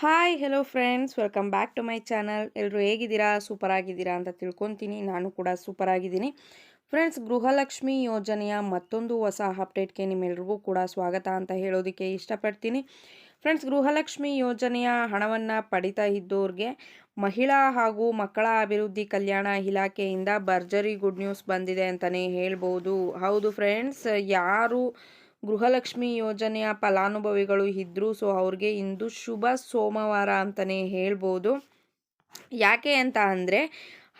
Hi hello friends welcome back to my channel ಎಲ್ಲರೂ ಹೇಗಿದ್ದೀರಾ? Super ಆಗಿದ್ದೀರಾ ಅಂತ ತಿಳ್ಕೊತೀನಿ. ನಾನು ಕೂಡ ಸೂಪರ್ ಆಗಿದ್ದೀನಿ ಫ್ರೆಂಡ್ಸ್ ಗೃಹಲಕ್ಷ್ಮಿ ಯೋಜನೆಯ ಮತ್ತೊಂದು ಹೊಸ ಅಪ್ಡೇಟ್ಗೆ ನಿಮ್ಮೆಲ್ರಿಗೂ ಕೂಡ ಸ್ವಾಗತ ಅಂತ ಹೇಳೋದಕ್ಕೆ ಇಷ್ಟಪಡ್ತೀನಿ. ಫ್ರೆಂಡ್ಸ್ ಗೃಹಲಕ್ಷ್ಮಿ ಯೋಜನೆಯ ಹಣವನ್ನು ಪಡಿತಾ ಇದ್ದೋರಿಗೆ ಮಹಿಳಾ ಹಾಗೂ ಮಕ್ಕಳ ಅಭಿವೃದ್ಧಿ ಕಲ್ಯಾಣ ಇಲಾಖೆಯಿಂದ ಭರ್ಜರಿ ಗುಡ್ ನ್ಯೂಸ್ ಬಂದಿದೆ ಅಂತಲೇ ಹೇಳ್ಬೋದು. ಹೌದು ಫ್ರೆಂಡ್ಸ್ ಯಾರು ಗೃಹಲಕ್ಷ್ಮಿ ಯೋಜನೆಯ ಫಲಾನುಭವಿಗಳು ಇದ್ದರು ಸೊ ಅವ್ರಿಗೆ ಇಂದು ಶುಭ ಸೋಮವಾರ ಅಂತಲೇ ಹೇಳ್ಬೋದು. ಯಾಕೆ ಅಂತ ಅಂದರೆ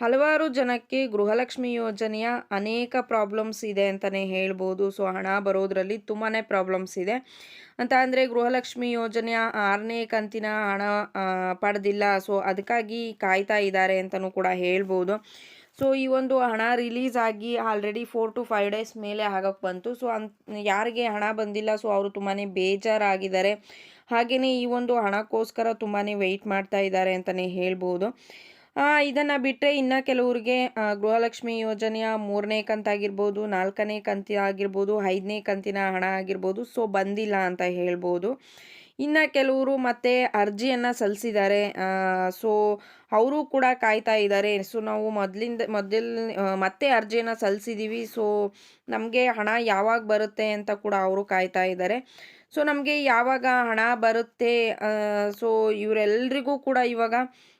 ಹಲವಾರು ಜನಕ್ಕೆ ಗೃಹಲಕ್ಷ್ಮಿ ಯೋಜನೆಯ ಅನೇಕ ಪ್ರಾಬ್ಲಮ್ಸ್ ಇದೆ ಅಂತಲೇ ಹೇಳ್ಬೋದು. ಸೊ ಹಣ ಬರೋದರಲ್ಲಿ ತುಂಬಾ ಪ್ರಾಬ್ಲಮ್ಸ್ ಇದೆ. ಅಂತ ಅಂದರೆ ಗೃಹಲಕ್ಷ್ಮಿ ಯೋಜನೆಯ ಆರನೇ ಕಂತಿನ ಹಣ ಪಡೆದಿಲ್ಲ. ಸೊ ಅದಕ್ಕಾಗಿ ಕಾಯ್ತಾ ಇದ್ದಾರೆ ಅಂತಲೂ ಕೂಡ ಹೇಳ್ಬೋದು. ಸೊ ಈ ಒಂದು ಹಣ ರಿಲೀಸ್ ಆಗಿ already four to five days ಮೇಲೆ ಆಗೋಕ್ಕೆ ಬಂತು. ಸೊ ಅನ್ ಯಾರಿಗೆ ಹಣ ಬಂದಿಲ್ಲ ಸೊ ಅವರು ತುಂಬಾ ಬೇಜಾರಾಗಿದ್ದಾರೆ. ಹಾಗೆಯೇ ಈ ಒಂದು ಹಣಕ್ಕೋಸ್ಕರ ತುಂಬಾ ವೆಯ್ಟ್ ಮಾಡ್ತಾ ಇದ್ದಾರೆ ಅಂತಲೇ ಹೇಳ್ಬೋದು. ಇದನ್ನು ಬಿಟ್ಟರೆ ಇನ್ನು ಕೆಲವರಿಗೆ ಗೃಹಲಕ್ಷ್ಮಿ ಯೋಜನೆಯ ಮೂರನೇ ಕಂತಾಗಿರ್ಬೋದು, ನಾಲ್ಕನೇ ಕಂತಿ ಆಗಿರ್ಬೋದು ಐದನೇ ಕಂತಿನ ಹಣ ಆಗಿರ್ಬೋದು ಸೊ ಬಂದಿಲ್ಲ ಅಂತ ಹೇಳ್ಬೋದು. ಇನ್ನು ಕೆಲವರು ಮತ್ತೆ ಅರ್ಜಿಯನ್ನು ಸಲ್ಲಿಸಿದ್ದಾರೆ ಸೊ, ಅವರು ಕೂಡ ಕಾಯ್ತಾ ಇದ್ದಾರೆ ಸೊ, ನಾವು ಮೊದಲಿಂದ, ಮೊದಲ ಮತ್ತೆ ಅರ್ಜಿಯನ್ನು ಸಲ್ಲಿಸಿದ್ದೀವಿ ಸೊ, ನಮಗೆ ಹಣ ಯಾವಾಗ ಬರುತ್ತೆ ಅಂತ ಕೂಡ ಅವರು ಕಾಯ್ತಾ ಇದ್ದಾರೆ ಸೊ, ನಮಗೆ ಯಾವಾಗ ಹಣ ಬರುತ್ತೆ ಸೊ ಇವರೆಲ್ಲರಿಗೂ ಕೂಡ ಇವಾಗ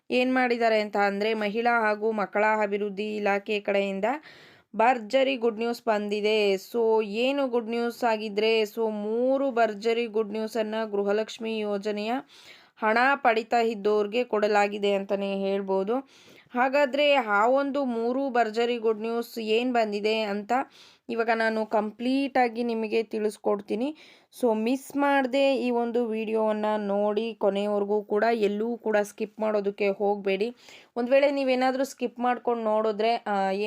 ಏನು ಮಾಡಿದ್ದಾರೆ ಅಂತ ಅಂದರೆ ಮಹಿಳಾ ಹಾಗೂ ಮಕ್ಕಳ ಅಭಿವೃದ್ಧಿ ಇಲಾಖೆ ಕಡೆಯಿಂದ ಭರ್ಜರಿ ಗುಡ್ ನ್ಯೂಸ್ ಬಂದಿದೆ. ಸೊ, ಏನು ಗುಡ್ ನ್ಯೂಸ್ ಆಗಿದ್ರೆ, ಸೊ, ಮೂರು ಭರ್ಜರಿ ಗುಡ್ ನ್ಯೂಸನ್ನು ಗೃಹಲಕ್ಷ್ಮಿ ಯೋಜನೆಯ ಹಣ ಪಡಿತಾ ಇದ್ದವ್ರಿಗೆ ಕೊಡಲಾಗಿದೆ ಅಂತಲೇ ಹೇಳ್ಬೋದು. ಹಾಗಾದರೆ ಆ ಒಂದು ಮೂರು ಭರ್ಜರಿ ಗುಡ್ ನ್ಯೂಸ್ ಏನು ಬಂದಿದೆ ಅಂತ ಇವಾಗ ನಾನು ಕಂಪ್ಲೀಟಾಗಿ ನಿಮಗೆ ತಿಳಿಸ್ಕೊಡ್ತೀನಿ. ಸೊ ಮಿಸ್ ಮಾಡದೆ ಈ ಒಂದು ವಿಡಿಯೋವನ್ನು ನೋಡಿ ಕೊನೆಯವರೆಗೂ ಕೂಡ ಎಲ್ಲೂ ಕೂಡ ಸ್ಕಿಪ್ ಮಾಡೋದಕ್ಕೆ ಹೋಗಬೇಡಿ. ಒಂದು ವೇಳೆ ನೀವೇನಾದರೂ ಸ್ಕಿಪ್ ಮಾಡ್ಕೊಂಡು ನೋಡಿದ್ರೆ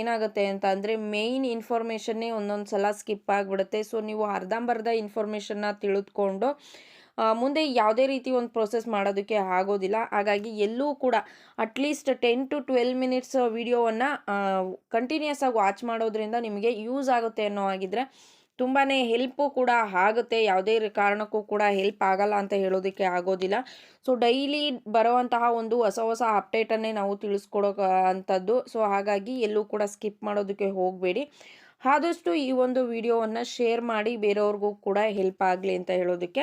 ಏನಾಗುತ್ತೆ ಅಂತ ಅಂದರೆ ಮೇಯ್ನ್ ಇನ್ಫಾರ್ಮೇಷನ್ನೇ ಒಂದೊಂದು ಸಲ ಸ್ಕಿಪ್ ಆಗಿಬಿಡುತ್ತೆ. ಸೊ ನೀವು ಅರ್ಧಂಬರ್ಧ ಇನ್ಫಾರ್ಮೇಷನ್ನ ತಿಳಿದುಕೊಂಡು ಮುಂದೆ ಯಾವುದೇ ರೀತಿ ಒಂದು ಪ್ರೊಸೆಸ್ ಮಾಡೋದಕ್ಕೆ ಆಗೋದಿಲ್ಲ. ಹಾಗಾಗಿ ಎಲ್ಲೂ ಕೂಡ at least ten to twelve minutes ವಿಡಿಯೋವನ್ನು ಕಂಟಿನ್ಯೂಸ್ ಆಗಿ ವಾಚ್ ಮಾಡೋದ್ರಿಂದ ನಿಮಗೆ ಯೂಸ್ ಆಗುತ್ತೆ ಅನ್ನೋ ಆಗಿದ್ರೆ ತುಂಬಾ ಹೆಲ್ಪು ಕೂಡ ಆಗುತ್ತೆ. ಯಾವುದೇ ಕಾರಣಕ್ಕೂ ಕೂಡ ಹೆಲ್ಪ್ ಆಗಲ್ಲ ಅಂತ ಹೇಳೋದಕ್ಕೆ ಆಗೋದಿಲ್ಲ. ಸೊ ಡೈಲಿ ಬರುವಂತಹ ಒಂದು ಹೊಸ ಹೊಸ ಅಪ್ಡೇಟನ್ನೇ ನಾವು ತಿಳಿಸ್ಕೊಡೋ ಅಂಥದ್ದು ಸೊ ಹಾಗಾಗಿ ಎಲ್ಲೂ ಕೂಡ ಸ್ಕಿಪ್ ಮಾಡೋದಕ್ಕೆ ಹೋಗಬೇಡಿ. ಆದಷ್ಟು ಈ ಒಂದು ವಿಡಿಯೋವನ್ನು ಶೇರ್ ಮಾಡಿ ಬೇರೆಯವ್ರಿಗೂ ಕೂಡ ಹೆಲ್ಪ್ ಆಗಲಿ ಅಂತ ಹೇಳೋದಕ್ಕೆ.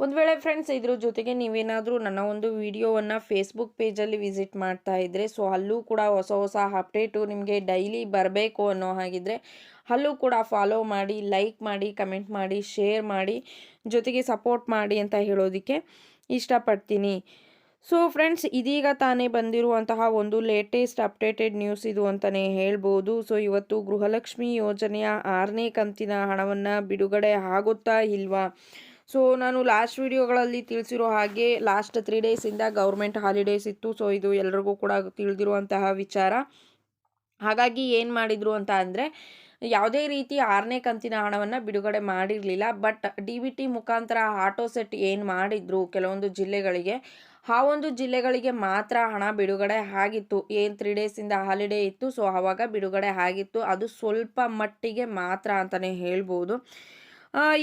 ಒಂದು ವೇಳೆ ಫ್ರೆಂಡ್ಸ್ ಇದ್ರ ಜೊತೆಗೆ ನೀವೇನಾದರೂ ನನ್ನ ಒಂದು ವಿಡಿಯೋವನ್ನು ಫೇಸ್ಬುಕ್ ಪೇಜಲ್ಲಿ ವಿಸಿಟ್ ಮಾಡ್ತಾ ಇದ್ದರೆ ಸೊ ಅಲ್ಲೂ ಕೂಡ ಹೊಸ ಹೊಸ ಅಪ್ಡೇಟು ನಿಮಗೆ ಡೈಲಿ ಬರಬೇಕು ಅನ್ನೋ ಹಾಗಿದ್ರೆ, ಅಲ್ಲೂ ಕೂಡ ಫಾಲೋ ಮಾಡಿ ಲೈಕ್ ಮಾಡಿ ಕಮೆಂಟ್ ಮಾಡಿ ಶೇರ್ ಮಾಡಿ, ಜೊತೆಗೆ ಸಪೋರ್ಟ್ ಮಾಡಿ ಅಂತ ಹೇಳೋದಕ್ಕೆ ಇಷ್ಟಪಡ್ತೀನಿ. ಸೊ ಫ್ರೆಂಡ್ಸ್ ಇದೀಗ ತಾನೇ ಬಂದಿರುವಂತಹ ಒಂದು ಲೇಟೆಸ್ಟ್ ಅಪ್ಡೇಟೆಡ್ ನ್ಯೂಸ್ ಇದು ಅಂತಲೇ ಹೇಳ್ಬೋದು. ಸೊ ಇವತ್ತು ಗೃಹಲಕ್ಷ್ಮಿ ಯೋಜನೆಯ ಆರನೇ ಕಂತಿನ ಹಣವನ್ನು ಬಿಡುಗಡೆ ಆಗುತ್ತಾ ಇಲ್ವಾ? ಸೊ ನಾನು ಲಾಸ್ಟ್ ವಿಡಿಯೋಗಳಲ್ಲಿ ತಿಳಿಸಿರೋ ಹಾಗೆ ಲಾಸ್ಟ್ ತ್ರೀ ಡೇಸಿಂದ ಗೌರ್ಮೆಂಟ್ ಹಾಲಿಡೇಸ್ ಇತ್ತು. ಸೊ ಇದು ಎಲ್ರಿಗೂ ಕೂಡ ತಿಳಿದಿರುವಂತಹ ವಿಚಾರ. ಹಾಗಾಗಿ ಏನು ಮಾಡಿದರು ಅಂತ ಅಂದರೆ, ಯಾವುದೇ ರೀತಿ ಆರನೇ ಕಂತಿನ ಹಣವನ್ನು ಬಿಡುಗಡೆ ಮಾಡಿರಲಿಲ್ಲ. ಬಟ್ ಡಿ ವಿ ಟಿ ಮುಖಾಂತರ ಆಟೋ ಸೆಟ್ ಏನು ಮಾಡಿದ್ರು ಕೆಲವೊಂದು ಜಿಲ್ಲೆಗಳಿಗೆ, ಆ ಒಂದು ಜಿಲ್ಲೆಗಳಿಗೆ ಮಾತ್ರ ಹಣ ಬಿಡುಗಡೆ ಆಗಿತ್ತು. ಏನು ತ್ರೀ ಡೇಸಿಂದ ಹಾಲಿಡೇ ಇತ್ತು. ಸೊ ಆವಾಗ ಬಿಡುಗಡೆ ಆಗಿತ್ತು. ಅದು ಸ್ವಲ್ಪ ಮಟ್ಟಿಗೆ ಮಾತ್ರ ಅಂತಲೇ ಹೇಳ್ಬೋದು.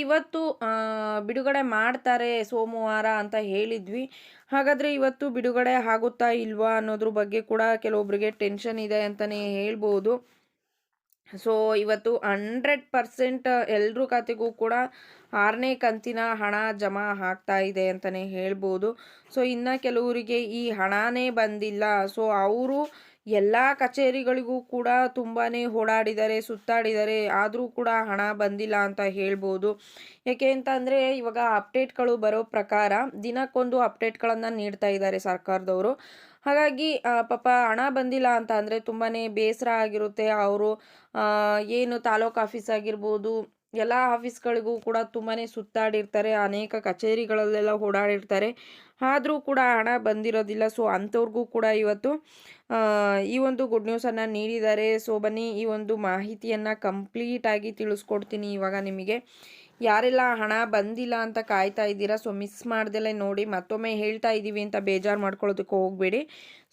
ಇವತ್ತು ಬಿಡುಗಡೆ ಮಾಡ್ತಾರೆ ಸೋಮವಾರ ಅಂತ ಹೇಳಿದ್ವಿ. ಹಾಗಾದರೆ ಇವತ್ತು ಬಿಡುಗಡೆ ಆಗುತ್ತಾ ಇಲ್ವಾ ಅನ್ನೋದ್ರ ಬಗ್ಗೆ ಕೂಡ ಕೆಲವೊಬ್ಬರಿಗೆ ಟೆನ್ಷನ್ ಇದೆ ಅಂತಲೇ ಹೇಳ್ಬೋದು. ಸೊ ಇವತ್ತು ಹಂಡ್ರೆಡ್ ಪರ್ಸೆಂಟ್ ಎಲ್ಲರ ಖಾತೆಗೂ ಕೂಡ ಆರನೇ ಕಂತಿನ ಹಣ ಜಮಾ ಆಗ್ತಾ ಇದೆ ಅಂತಲೇ ಹೇಳ್ಬೋದು. ಸೊ ಇನ್ನು ಕೆಲವರಿಗೆ ಈ ಹಣನೇ ಬಂದಿಲ್ಲ. ಸೊ ಅವರು ಎಲ್ಲ ಕಚೇರಿಗಳಿಗೂ ಕೂಡ ತುಂಬಾ ಓಡಾಡಿದ್ದಾರೆ ಸುತ್ತಾಡಿದ್ದಾರೆ ಆದರೂ ಕೂಡ ಹಣ ಬಂದಿಲ್ಲ ಅಂತ ಹೇಳ್ಬೋದು. ಯಾಕೆ ಅಂತ ಅಂದರೆ ಇವಾಗ ಅಪ್ಡೇಟ್ಗಳು ಬರೋ ಪ್ರಕಾರ ದಿನಕ್ಕೊಂದು ಅಪ್ಡೇಟ್ಗಳನ್ನು ನೀಡ್ತಾ ಇದ್ದಾರೆ ಸರ್ಕಾರದವರು. ಹಾಗಾಗಿ ಪಾಪ ಹಣ ಬಂದಿಲ್ಲ ಅಂತ ಅಂದರೆ ತುಂಬಾ ಬೇಸರ ಆಗಿರುತ್ತೆ. ಅವರು ಏನು ತಾಲೂಕು ಆಫೀಸ್ ಆಗಿರ್ಬೋದು ಎಲ್ಲ ಆಫೀಸ್ಗಳಿಗೂ ಕೂಡ ತುಂಬಾ ಸುತ್ತಾಡಿರ್ತಾರೆ, ಅನೇಕ ಕಚೇರಿಗಳಲ್ಲೆಲ್ಲ ಓಡಾಡಿರ್ತಾರೆ. ಆದರೂ ಕೂಡ ಹಣ ಬಂದಿರೋದಿಲ್ಲ. ಸೊ ಅಂಥವ್ರಿಗೂ ಕೂಡ ಇವತ್ತು ಈ ಒಂದು ಗುಡ್ ನ್ಯೂಸನ್ನು ನೀಡಿದ್ದಾರೆ. ಸೊ ಬನ್ನಿ, ಈ ಒಂದು ಮಾಹಿತಿಯನ್ನು ಕಂಪ್ಲೀಟಾಗಿ ತಿಳಿಸ್ಕೊಡ್ತೀನಿ ಇವಾಗ ನಿಮಗೆ. ಯಾರೆಲ್ಲ ಹಣ ಬಂದಿಲ್ಲ ಅಂತ ಕಾಯ್ತಾ ಇದ್ದೀರಾ? ಸೊ ಮಿಸ್ ಮಾಡ್ದೆಲ್ಲ ನೋಡಿ, ಮತ್ತೊಮ್ಮೆ ಹೇಳ್ತಾ ಇದ್ದೀವಿ ಅಂತ ಬೇಜಾರು ಮಾಡ್ಕೊಳ್ಳೋದಕ್ಕೆ ಹೋಗಬೇಡಿ.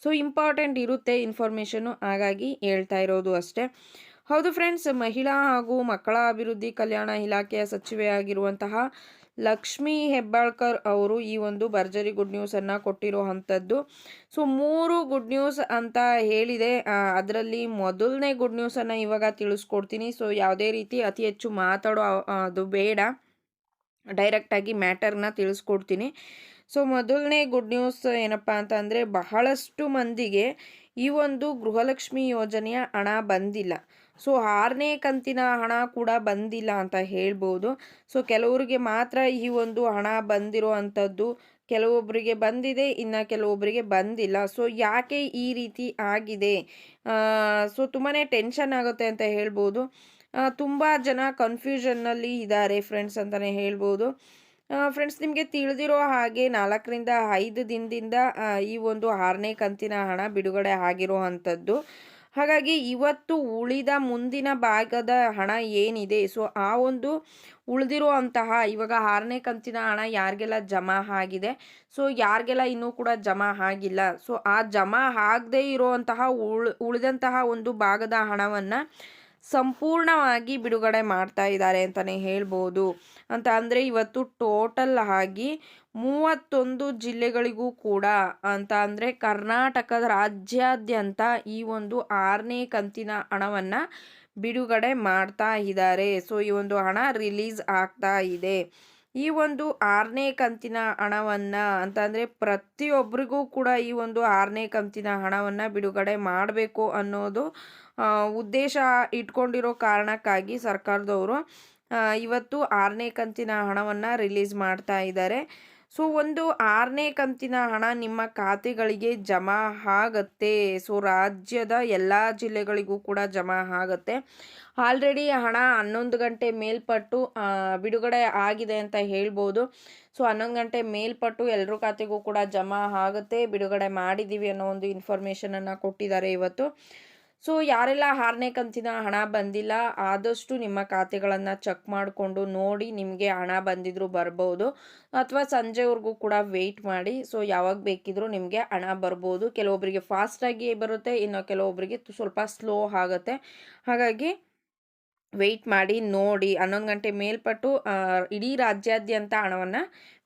ಸೊ ಇಂಪಾರ್ಟೆಂಟ್ ಇರುತ್ತೆ ಇನ್ಫಾರ್ಮೇಷನು ಹಾಗಾಗಿ ಹೇಳ್ತಾ ಇರೋದು ಅಷ್ಟೇ. ಹೌದು ಫ್ರೆಂಡ್ಸ್ ಮಹಿಳಾ ಹಾಗೂ ಮಕ್ಕಳ ಅಭಿವೃದ್ಧಿ ಕಲ್ಯಾಣ ಇಲಾಖೆಯ ಸಚಿವೆಯಾಗಿರುವಂತಹ ಲಕ್ಷ್ಮೀ ಹೆಬ್ಬಾಳ್ಕರ್ ಅವರು ಈ ಒಂದು ಭರ್ಜರಿ ಗುಡ್ ನ್ಯೂಸನ್ನು ಕೊಟ್ಟಿರೋ ಅಂಥದ್ದು. ಸೊ ಮೂರು ಗುಡ್ ನ್ಯೂಸ್ ಅಂತ ಹೇಳಿದೆ. ಅದರಲ್ಲಿ ಮೊದಲನೇ ಗುಡ್ ನ್ಯೂಸನ್ನು ಇವಾಗ ತಿಳಿಸ್ಕೊಡ್ತೀನಿ. ಸೊ ಯಾವುದೇ ರೀತಿ ಅತಿ ಹೆಚ್ಚು ಮಾತಾಡೋ ಅದು ಬೇಡ. ಡೈರೆಕ್ಟಾಗಿ ಮ್ಯಾಟರ್ನ ತಿಳಿಸ್ಕೊಡ್ತೀನಿ. ಸೊ ಮೊದಲನೇ ಗುಡ್ ನ್ಯೂಸ್ ಏನಪ್ಪ ಅಂತ ಅಂದರೆ, ಬಹಳಷ್ಟು ಮಂದಿಗೆ ಈ ಒಂದು ಗೃಹಲಕ್ಷ್ಮಿ ಯೋಜನೆಯ ಹಣ ಬಂದಿಲ್ಲ. ಸೊ ಆರನೇ ಕಂತಿನ ಹಣ ಕೂಡ ಬಂದಿಲ್ಲ ಅಂತ ಹೇಳ್ಬೋದು. ಸೊ ಕೆಲವರಿಗೆ ಮಾತ್ರ ಈ ಒಂದು ಹಣ ಬಂದಿರೋ ಅಂಥದ್ದು ಕೆಲವೊಬ್ಬರಿಗೆ ಬಂದಿದೆ, ಇನ್ನು ಕೆಲವೊಬ್ಬರಿಗೆ ಬಂದಿಲ್ಲ. ಸೊ ಯಾಕೆ ಈ ರೀತಿ ಆಗಿದೆ? ಸೊ ತುಂಬಾ ಟೆನ್ಷನ್ ಆಗುತ್ತೆ ಅಂತ ಹೇಳ್ಬೋದು. ತುಂಬ ಜನ ಕನ್ಫ್ಯೂಷನ್ನಲ್ಲಿ ಇದ್ದಾರೆ ಫ್ರೆಂಡ್ಸ್ ಅಂತಲೇ ಹೇಳ್ಬೋದು. ಫ್ರೆಂಡ್ಸ್ ನಿಮಗೆ ತಿಳಿದಿರೋ ಹಾಗೆ ನಾಲ್ಕರಿಂದ ಐದು ದಿನದಿಂದ ಈ ಒಂದು ಆರನೇ ಕಂತಿನ ಹಣ ಬಿಡುಗಡೆ ಆಗಿರೋ ಅಂಥದ್ದು. ಹಾಗಾಗಿ ಇವತ್ತು ಉಳಿದ ಮುಂದಿನ ಭಾಗದ ಹಣ ಏನಿದೆ? ಸೊ ಆ ಒಂದು ಉಳಿದಿರುವಂತಹ ಇವಾಗ ಆರನೇ ಕಂತಿನ ಹಣ ಯಾರಿಗೆಲ್ಲ ಜಮಾ ಆಗಿದೆ? ಸೊ ಯಾರಿಗೆಲ್ಲ ಇನ್ನೂ ಕೂಡ ಜಮಾ ಆಗಿಲ್ಲ? ಸೊ ಆ ಜಮಾ ಆಗದೇ ಇರುವಂತಹ ಉಳ್, ಉಳಿದಂತಹ ಒಂದು ಭಾಗದ ಹಣವನ್ನು ಸಂಪೂರ್ಣವಾಗಿ ಬಿಡುಗಡೆ ಮಾಡ್ತಾ ಇದ್ದಾರೆ ಅಂತಲೇ ಹೇಳ್ಬೋದು. ಅಂತ ಅಂದರೆ ಇವತ್ತು ಟೋಟಲ್ ಆಗಿ ಮೂವತ್ತೊಂದು ಜಿಲ್ಲೆಗಳಿಗೂ ಕೂಡ ಅಂತ ಅಂದರೆ ಕರ್ನಾಟಕದ ರಾಜ್ಯಾದ್ಯಂತ ಈ ಒಂದು ಆರನೇ ಕಂತಿನ ಹಣವನ್ನು ಬಿಡುಗಡೆ ಮಾಡ್ತಾ ಇದ್ದಾರೆ. ಸೊ ಈ ಒಂದು ಹಣ ರಿಲೀಸ್ ಆಗ್ತಾ ಇದೆ. ಈ ಒಂದು ಆರನೇ ಕಂತಿನ ಹಣವನ್ನು ಅಂತ ಅಂದರೆ ಪ್ರತಿಯೊಬ್ಬರಿಗೂ ಕೂಡ ಈ ಒಂದು ಆರನೇ ಕಂತಿನ ಹಣವನ್ನು ಬಿಡುಗಡೆ ಮಾಡಬೇಕು ಅನ್ನೋದು ಉದ್ದೇಶ ಇಟ್ಕೊಂಡಿರೋ ಕಾರಣಕ್ಕಾಗಿ ಸರ್ಕಾರದವರು ಇವತ್ತು ಆರನೇ ಕಂತಿನ ಹಣವನ್ನು ರಿಲೀಸ್ ಮಾಡ್ತಾ ಇದ್ದಾರೆ. ಸೊ, ಒಂದು ಆರನೇ ಕಂತಿನ ಹಣ ನಿಮ್ಮ ಖಾತೆಗಳಿಗೆ ಜಮಾ ಆಗತ್ತೆ. ಸೊ, ರಾಜ್ಯದ ಎಲ್ಲ ಜಿಲ್ಲೆಗಳಿಗೂ ಕೂಡ ಜಮಾ ಆಗತ್ತೆ. ಆಲ್ರೆಡಿ ಹಣ ಹನ್ನೊಂದು ಗಂಟೆ ಮೇಲ್ಪಟ್ಟು ಬಿಡುಗಡೆ ಆಗಿದೆ ಅಂತ ಹೇಳ್ಬೋದು. ಸೊ, ಹನ್ನೊಂದು ಗಂಟೆ ಮೇಲ್ಪಟ್ಟು ಎಲ್ಲರ ಖಾತೆಗೂ ಕೂಡ ಜಮಾ ಆಗುತ್ತೆ. ಬಿಡುಗಡೆ ಮಾಡಿದ್ದೀವಿ ಅನ್ನೋ ಒಂದು ಇನ್ಫಾರ್ಮೇಷನನ್ನು ಕೊಟ್ಟಿದ್ದಾರೆ ಇವತ್ತು. ಸೊ ಯಾರೆಲ್ಲ ಆರನೇ ಕಂತಿನ ಹಣ ಬಂದಿಲ್ಲ, ಆದಷ್ಟು ನಿಮ್ಮ ಖಾತೆಗಳನ್ನು ಚೆಕ್ ಮಾಡಿಕೊಂಡು ನೋಡಿ ನಿಮಗೆ ಹಣ ಬಂದಿದ್ರು ಬರ್ಬೋದು. ಅಥವಾ ಸಂಜೆವರೆಗೂ ಕೂಡ ವೆಯ್ಟ್ ಮಾಡಿ. ಸೊ ಯಾವಾಗ ಬೇಕಿದ್ರೂ ನಿಮಗೆ ಹಣ ಬರ್ಬೋದು. ಕೆಲವೊಬ್ಬರಿಗೆ ಫಾಸ್ಟಾಗಿ ಬರುತ್ತೆ, ಇನ್ನು ಕೆಲವೊಬ್ಬರಿಗೆ ಸ್ವಲ್ಪ ಸ್ಲೋ ಆಗುತ್ತೆ. ಹಾಗಾಗಿ ವೆಯ್ಟ್ ಮಾಡಿ, ನೋಡಿ. ಹನ್ನೊಂದು ಗಂಟೆ ಮೇಲ್ಪಟ್ಟು ಇಡೀ ರಾಜ್ಯಾದ್ಯಂತ ಹಣವನ್ನು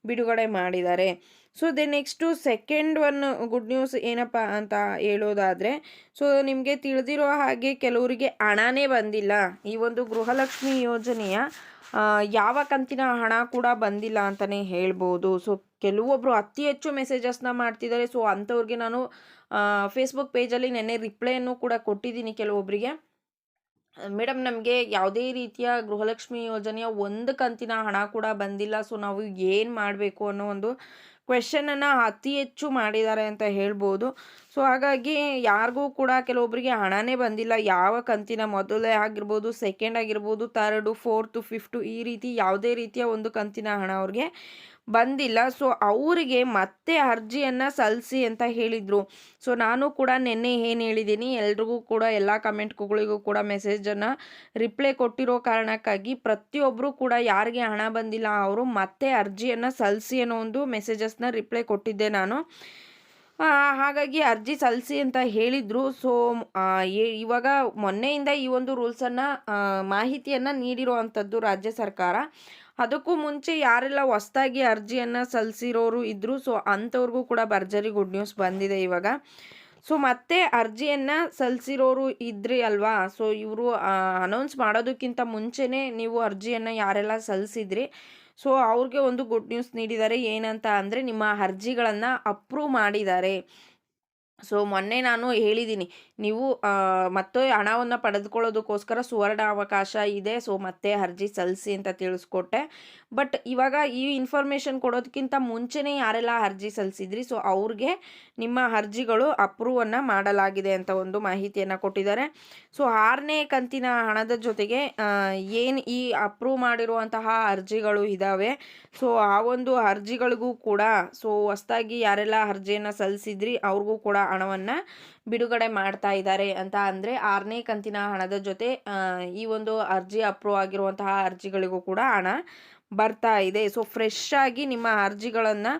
ಬಿಡುಗಡೆ ಮಾಡಿದ್ದಾರೆ. So the next second one good news ಏನಪ್ಪ ಅಂತ ಹೇಳೋದಾದರೆ ಸೊ ನಿಮಗೆ ತಿಳಿದಿರೋ ಹಾಗೆ ಕೆಲವರಿಗೆ ಹಣನೇ ಬಂದಿಲ್ಲ. ಈ ಒಂದು ಗೃಹಲಕ್ಷ್ಮಿ ಯೋಜನೆಯ ಯಾವ ಕಂತಿನ ಹಣ ಕೂಡ ಬಂದಿಲ್ಲ ಅಂತಲೇ ಹೇಳ್ಬೋದು. ಸೊ ಕೆಲವೊಬ್ಬರು ಅತಿ ಹೆಚ್ಚು ಮೆಸೇಜಸ್ನ ಮಾಡ್ತಿದ್ದಾರೆ. ಸೊ ಅಂಥವ್ರಿಗೆ ನಾನು ಫೇಸ್ಬುಕ್ ಪೇಜಲ್ಲಿ ನೆನ್ನೆ ರಿಪ್ಲೈಯನ್ನು ಕೂಡ ಕೊಟ್ಟಿದ್ದೀನಿ ಕೆಲವೊಬ್ಬರಿಗೆ ಮೇಡಮ್ ನಮಗೆ ಯಾವುದೇ ರೀತಿಯ ಗೃಹಲಕ್ಷ್ಮಿ ಯೋಜನೆಯ ಒಂದು ಕಂತಿನ ಹಣ ಕೂಡ ಬಂದಿಲ್ಲ. ಸೊ ನಾವು ಏನು ಮಾಡಬೇಕು ಅನ್ನೋ ಒಂದು ಕ್ವೆಶನನ್ನು ಅತಿ ಹೆಚ್ಚು ಮಾಡಿದ್ದಾರೆ ಅಂತ ಹೇಳ್ಬೋದು. ಸೊ ಹಾಗಾಗಿ ಯಾರಿಗೂ ಕೂಡ ಕೆಲವೊಬ್ಬರಿಗೆ ಹಣನೇ ಬಂದಿಲ್ಲ. ಯಾವ ಕಂತಿನ ಮೊದಲೇ ಆಗಿರ್ಬೋದು ಸೆಕೆಂಡ್ ಆಗಿರ್ಬೋದು ತರ್ಡು ಫೋರ್ತು ಫಿಫ್ಟು ಈ ರೀತಿ ಯಾವುದೇ ರೀತಿಯ ಒಂದು ಕಂತಿನ ಹಣ ಅವ್ರಿಗೆ ಬಂದಿಲ್ಲ. ಸೊ, ಅವರಿಗೆ ಮತ್ತೆ ಅರ್ಜಿಯನ್ನು ಸಲ್ಲಿಸಿ ಅಂತ ಹೇಳಿದರು. ಸೊ, ನಾನು ಕೂಡ ನಿನ್ನೆ ಏನು ಹೇಳಿದ್ದೀನಿ, ಎಲ್ರಿಗೂ ಕೂಡ, ಎಲ್ಲ ಕಮೆಂಟ್ಗಳಿಗೂ ಕೂಡ ಮೆಸೇಜನ್ನು ರಿಪ್ಲೈ ಕೊಟ್ಟಿರೋ ಕಾರಣಕ್ಕಾಗಿ ಪ್ರತಿಯೊಬ್ಬರು ಕೂಡ ಯಾರಿಗೆ ಹಣ ಬಂದಿಲ್ಲ, ಅವರು ಮತ್ತೆ ಅರ್ಜಿಯನ್ನು ಸಲ್ಲಿಸಿ ಅನ್ನೋ ಒಂದು ಮೆಸೇಜಸ್ನ ರಿಪ್ಲೈ ಕೊಟ್ಟಿದ್ದೆ ನಾನು. ಹಾಗಾಗಿ ಅರ್ಜಿ ಸಲ್ಲಿಸಿ ಅಂತ ಹೇಳಿದರು. ಸೊ ಇವಾಗ ಮೊನ್ನೆಯಿಂದ ಈ ಒಂದು ರೂಲ್ಸನ್ನು ಮಾಹಿತಿಯನ್ನು ನೀಡಿರುವಂಥದ್ದು ರಾಜ್ಯ ಸರ್ಕಾರ. ಅದಕ್ಕೂ ಮುಂಚೆ ಯಾರೆಲ್ಲ ಹೊಸ್ದಾಗಿ ಅರ್ಜಿಯನ್ನು ಸಲ್ಲಿಸಿರೋರು ಇದ್ದರು ಸೊ ಅಂಥವ್ರಿಗೂ ಕೂಡ ಭರ್ಜರಿ ಗುಡ್ ನ್ಯೂಸ್ ಬಂದಿದೆ ಇವಾಗ. ಸೊ ಮತ್ತೆ ಅರ್ಜಿಯನ್ನು ಸಲ್ಲಿಸಿರೋರು ಇದ್ರಿ ಅಲ್ವಾ? ಸೊ ಇವರು ಅನೌನ್ಸ್ ಮಾಡೋದಕ್ಕಿಂತ ಮುಂಚೆನೇ ನೀವು ಅರ್ಜಿಯನ್ನು ಯಾರೆಲ್ಲ ಸಲ್ಲಿಸಿದ್ರಿ ಸೊ ಅವ್ರಿಗೆ ಒಂದು ಗುಡ್ ನ್ಯೂಸ್ ನೀಡಿದ್ದಾರೆ ಏನಂತ ಅಂದರೆ ನಿಮ್ಮ ಅರ್ಜಿಗಳನ್ನು ಅಪ್ರೂವ್ ಮಾಡಿದ್ದಾರೆ. ಸೊ, ಮೊನ್ನೆ ನಾನು ಹೇಳಿದ್ದೀನಿ ನೀವು ಮತ್ತೆ ಹಣವನ್ನು ಪಡೆದುಕೊಳ್ಳೋದಕ್ಕೋಸ್ಕರ ಸುವರ್ಣ ಅವಕಾಶ ಇದೆ, ಸೊ, ಮತ್ತೆ ಅರ್ಜಿ ಸಲ್ಲಿಸಿ ಅಂತ ತಿಳಿಸ್ಕೊಟ್ಟೆ. ಬಟ್, ಇವಾಗ ಈ ಇನ್ಫಾರ್ಮೇಷನ್ ಕೊಡೋದಕ್ಕಿಂತ ಮುಂಚೆನೇ ಯಾರೆಲ್ಲ ಅರ್ಜಿ ಸಲ್ಲಿಸಿದ್ರಿ, ಸೊ, ಅವ್ರಿಗೆ ನಿಮ್ಮ ಅರ್ಜಿಗಳು ಅಪ್ರೂವನ್ನು ಮಾಡಲಾಗಿದೆ ಅಂತ ಒಂದು ಮಾಹಿತಿಯನ್ನು ಕೊಟ್ಟಿದ್ದಾರೆ. ಸೊ, ಆರನೇ ಕಂತಿನ ಹಣದ ಜೊತೆಗೆ ಏನು ಈ ಅಪ್ರೂವ್ ಮಾಡಿರುವಂತಹ ಅರ್ಜಿಗಳು ಇದ್ದಾವೆ ಸೊ, ಆ ಒಂದು ಅರ್ಜಿಗಳಿಗೂ ಕೂಡ, ಸೊ, ಹೊಸ್ದಾಗಿ ಯಾರೆಲ್ಲ ಅರ್ಜಿಯನ್ನು ಸಲ್ಲಿಸಿದ್ರಿ, ಅವ್ರಿಗೂ ಕೂಡ ಹಣವನ್ನು ಬಿಡುಗಡೆ ಮಾಡ್ತಾ ಇದ್ದಾರೆ ಅಂತ ಅಂದರೆ ಆರನೇ ಕಂತಿನ ಹಣದ ಜೊತೆ ಈ ಒಂದು ಅರ್ಜಿ ಅಪ್ರೂವ್ ಆಗಿರುವಂತಹ ಅರ್ಜಿಗಳಿಗೂ ಕೂಡ ಹಣ ಬರ್ತಾ ಇದೆ. ಸೊ ಫ್ರೆಶ್ ಆಗಿ ನಿಮ್ಮ ಅರ್ಜಿಗಳನ್ನು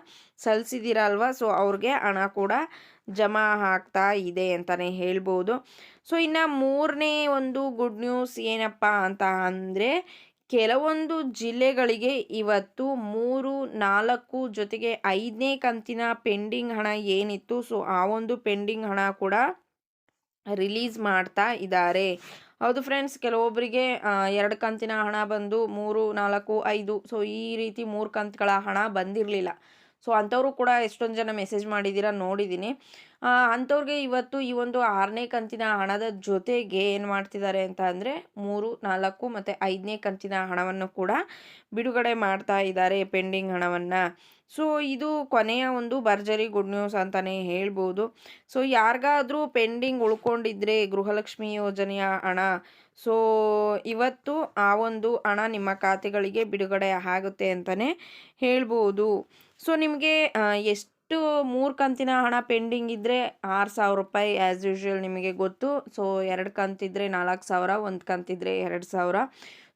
ಸಲ್ಲಿಸಿದ್ದೀರಲ್ವ ಸೊ ಅವ್ರಿಗೆ ಹಣ ಕೂಡ ಜಮಾ ಆಗ್ತಾ ಇದೆ ಅಂತಲೇ ಹೇಳ್ಬೋದು. ಸೊ ಇನ್ನು ಮೂರನೇ ಒಂದು ಗುಡ್ ನ್ಯೂಸ್ ಏನಪ್ಪ ಅಂತ ಅಂದರೆ ಕೆಲವೊಂದು ಜಿಲ್ಲೆಗಳಿಗೆ ಇವತ್ತು ಮೂರು, ನಾಲ್ಕು ಜೊತೆಗೆ ಐದನೇ ಕಂತಿನ ಪೆಂಡಿಂಗ್ ಹಣ ಏನಿತ್ತು, ಸೊ ಆ ಒಂದು ಪೆಂಡಿಂಗ್ ಹಣ ಕೂಡ ರಿಲೀಸ್ ಮಾಡ್ತಾ ಇದ್ದಾರೆ. ಹೌದು ಫ್ರೆಂಡ್ಸ್ ಕೆಲವೊಬ್ಬರಿಗೆ ಎರಡು ಕಂತಿನ ಹಣ ಬಂದು ಮೂರು, ನಾಲ್ಕು, ಐದು, ಸೊ ಈ ರೀತಿ ಮೂರು ಕಂತುಗಳ ಹಣ ಬಂದಿರಲಿಲ್ಲ. ಸೊ ಅಂಥವರು ಕೂಡ ಎಷ್ಟೊಂದು ಜನ ಮೆಸೇಜ್ ಮಾಡಿದ್ದೀರಾ ನೋಡಿದ್ದೀನಿ. ಅಂಥವ್ರಿಗೆ ಇವತ್ತು ಈ ಒಂದು ಆರನೇ ಕಂತಿನ ಹಣದ ಜೊತೆಗೆ ಏನು ಮಾಡ್ತಿದ್ದಾರೆ ಅಂತ ಅಂದರೆ ಮೂರು, ನಾಲ್ಕು ಮತ್ತು ಐದನೇ ಕಂತಿನ ಹಣವನ್ನು ಕೂಡ ಬಿಡುಗಡೆ ಮಾಡ್ತಾ ಇದ್ದಾರೆ ಪೆಂಡಿಂಗ್ ಹಣವನ್ನು. ಸೊ ಇದು ಕೊನೆಯ ಒಂದು ಭರ್ಜರಿ ಗುಡ್ ನ್ಯೂಸ್ ಅಂತಲೇ ಹೇಳ್ಬೋದು. ಸೊ ಯಾರಿಗಾದರೂ ಪೆಂಡಿಂಗ್ ಉಳ್ಕೊಂಡಿದ್ರೆ ಗೃಹಲಕ್ಷ್ಮಿ ಯೋಜನೆಯ ಹಣ. ಸೊ ಇವತ್ತು ಆ ಒಂದು ಹಣ ನಿಮ್ಮ ಖಾತೆಗಳಿಗೆ ಬಿಡುಗಡೆ ಆಗುತ್ತೆ ಅಂತಲೇ ಹೇಳ್ಬೋದು. ಸೊ ನಿಮಗೆ ಎಷ್ಟು ಮೂರು ಕಂತಿನ ಹಣ ಪೆಂಡಿಂಗ್ ಇದ್ದರೆ ಆರು ಸಾವಿರ ರೂಪಾಯಿ ಆ್ಯಸ್ ಯೂಶ್ವಲ್ ನಿಮಗೆ ಗೊತ್ತು. ಸೊ ಎರಡು ಕಂತಿದ್ರೆ ನಾಲ್ಕು ಸಾವಿರ, ಒಂದು ಕಂತಿದ್ರೆ ಎರಡು ಸಾವಿರ.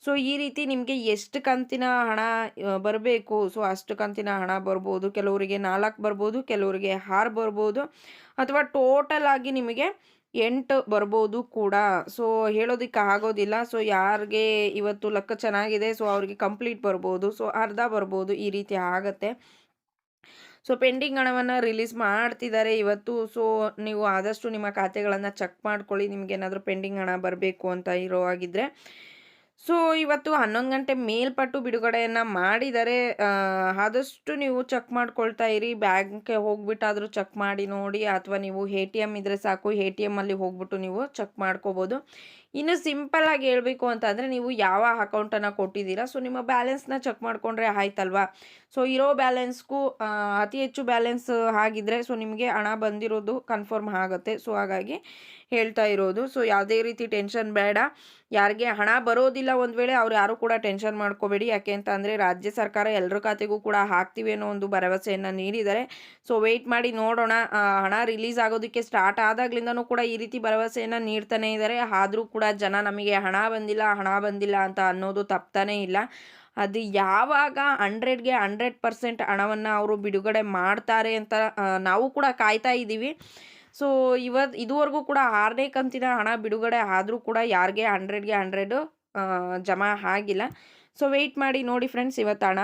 ಸೊ ಈ ರೀತಿ ನಿಮಗೆ ಎಷ್ಟು ಕಂತಿನ ಹಣ ಬರಬೇಕು? ಸೊ ಅಷ್ಟು ಕಂತಿನ ಹಣ ಬರ್ಬೋದು. ಕೆಲವರಿಗೆ ನಾಲ್ಕು ಬರ್ಬೋದು, ಕೆಲವರಿಗೆ ಆರು ಬರ್ಬೋದು. ಅಥವಾ ಟೋಟಲ್ ಆಗಿ ನಿಮಗೆ ಎಂಟು ಬರ್ಬೋದು ಕೂಡ. ಸೊ ಹೇಳೋದಕ್ಕೆ ಆಗೋದಿಲ್ಲ. ಸೊ ಯಾರಿಗೆ ಇವತ್ತು ಲೆಕ್ಕ ಚೆನ್ನಾಗಿದೆ ಸೊ ಅವ್ರಿಗೆ ಕಂಪ್ಲೀಟ್ ಬರ್ಬೋದು. ಸೊ ಅರ್ಧ ಬರ್ಬೋದು ಈ ರೀತಿ ಆಗತ್ತೆ. ಸೊ ಪೆಂಡಿಂಗ್ ಹಣವನ್ನು ರಿಲೀಸ್ ಮಾಡ್ತಿದ್ದಾರೆ ಇವತ್ತು. ಸೊ ನೀವು ಆದಷ್ಟು ನಿಮ್ಮ ಖಾತೆಗಳನ್ನು ಚೆಕ್ ಮಾಡ್ಕೊಳ್ಳಿ. ನಿಮಗೇನಾದರೂ ಪೆಂಡಿಂಗ್ ಹಣ ಬರಬೇಕು ಅಂತ ಇರೋ ಹಾಗಿದ್ರೆ. ಸೊ ಇವತ್ತು ಹನ್ನೊಂದು ಗಂಟೆ ಮೇಲ್ಪಟ್ಟು ಬಿಡುಗಡೆಯನ್ನು ಮಾಡಿದರೆ ಆದಷ್ಟು ನೀವು ಚೆಕ್ ಮಾಡ್ಕೊಳ್ತಾ ಇರಿ. ಬ್ಯಾಂಕ್ಗೆ ಹೋಗ್ಬಿಟ್ಟಾದರೂ ಚೆಕ್ ಮಾಡಿ ನೋಡಿ. ಅಥವಾ ನೀವು ಎ ಟಿ ಎಂ ಇದ್ದರೆ ಸಾಕು. ಎ ಟಿ ಎಮ್ಮಲ್ಲಿ ಹೋಗ್ಬಿಟ್ಟು ನೀವು ಚೆಕ್ ಮಾಡ್ಕೋಬೋದು. ಇನ್ನು ಸಿಂಪಲ್ ಆಗಿ ಹೇಳಬೇಕು ಅಂತಂದರೆ ನೀವು ಯಾವ ಅಕೌಂಟನ್ನು ಕೊಟ್ಟಿದ್ದೀರಾ ಸೊ ನಿಮ್ಮ ಬ್ಯಾಲೆನ್ಸ್ನ ಚೆಕ್ ಮಾಡಿಕೊಂಡ್ರೆ ಆಯ್ತಲ್ವಾ? ಸೊ ಇರೋ ಬ್ಯಾಲೆನ್ಸ್ಗೂ ಅತಿ ಹೆಚ್ಚು ಬ್ಯಾಲೆನ್ಸ್ ಆಗಿದ್ದರೆ ಸೊ ನಿಮಗೆ ಹಣ ಬಂದಿರೋದು ಕನ್ಫರ್ಮ್ ಆಗುತ್ತೆ. ಸೊ ಹಾಗಾಗಿ ಹೇಳ್ತಾ ಇರೋದು. ಸೊ ಯಾವುದೇ ರೀತಿ ಟೆನ್ಷನ್ ಬೇಡ. ಯಾರಿಗೆ ಹಣ ಬರೋದಿಲ್ಲ ಒಂದು ವೇಳೆ ಅವ್ರು ಯಾರು ಕೂಡ ಟೆನ್ಷನ್ ಮಾಡ್ಕೋಬೇಡಿ. ಯಾಕೆ ಅಂತ ಅಂದರೆ ರಾಜ್ಯ ಸರ್ಕಾರ ಎಲ್ಲರ ಖಾತೆಗೂ ಕೂಡ ಹಾಕ್ತೀವಿ ಅನ್ನೋ ಒಂದು ಭರವಸೆಯನ್ನು ನೀಡಿದ್ದಾರೆ. ಸೊ ವೆಯ್ಟ್ ಮಾಡಿ ನೋಡೋಣ. ಹಣ ರಿಲೀಸ್ ಆಗೋದಕ್ಕೆ ಸ್ಟಾರ್ಟ್ ಆದಾಗ್ಲಿಂದನೂ ಕೂಡ ಈ ರೀತಿ ಭರವಸೆಯನ್ನು ನೀಡ್ತಾನೆ ಇದ್ದಾರೆ. ಆದರೂ ಕೂಡ ಜನ ನಮಗೆ ಹಣ ಬಂದಿಲ್ಲ ಹಣ ಬಂದಿಲ್ಲ ಅಂತ ಅನ್ನೋದು ತಪ್ತಾನೇ ಇಲ್ಲ. ಅದು ಯಾವಾಗ ಹಂಡ್ರೆಡ್ಗೆ ಹಂಡ್ರೆಡ್ ಪರ್ಸೆಂಟ್ ಹಣವನ್ನು ಅವರು ಬಿಡುಗಡೆ ಮಾಡ್ತಾರೆ ಅಂತ ನಾವು ಕೂಡ ಕಾಯ್ತಾ ಇದ್ದೀವಿ. ಸೊ ಇವತ್ತು ಇದುವರೆಗೂ ಕೂಡ ಆರನೇ ಕಂತಿನ ಹಣ ಬಿಡುಗಡೆ ಆದರೂ ಕೂಡ ಯಾರಿಗೆ ಹಂಡ್ರೆಡ್ಗೆ ಹಂಡ್ರೆಡು ಜಮಾ ಆಗಿಲ್ಲ. ಸೊ ವೆಯ್ಟ್ ಮಾಡಿ ನೋಡಿ ಫ್ರೆಂಡ್ಸ್ ಇವತ್ತು ಹಣ.